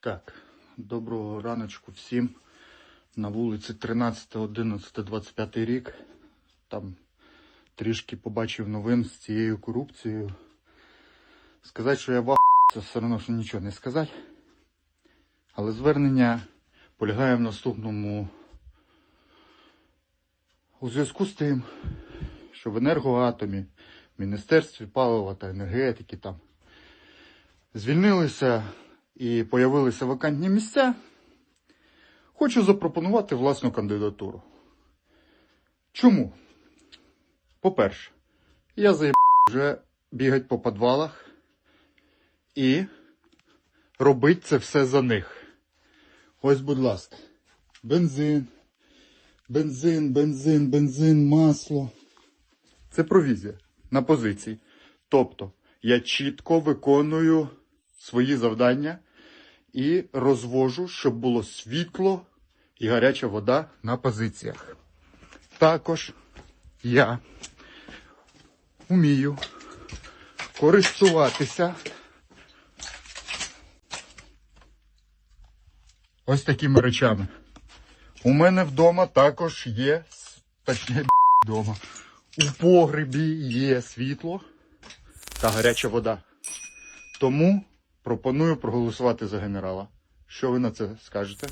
Так, доброго раночку всім. На вулиці 13.11.25 рік. Там трішки побачив новин з цією корупцією. Сказати, що я вах, це все одно, що нічого не сказати. Але звернення полягає в наступному. У зв'язку з тим, що в енергоатомі, в Міністерстві палива та енергетики там звільнилися і появилися вакантні місця, хочу запропонувати власну кандидатуру. Чому? По-перше, я заїб вже бігать по підвалах і робить це все за них. Ось, будь ласка, бензин, бензин, бензин, бензин, масло. Це провізія на позиції. Тобто я чітко виконую свої завдання і розвожу, щоб було світло і гаряча вода на позиціях. Також я вмію користуватися ось такими речами. У мене вдома також є, точніше, вдома. У погребі є світло та гаряча вода. Тому пропоную проголосувати за генерала. Що ви на це скажете?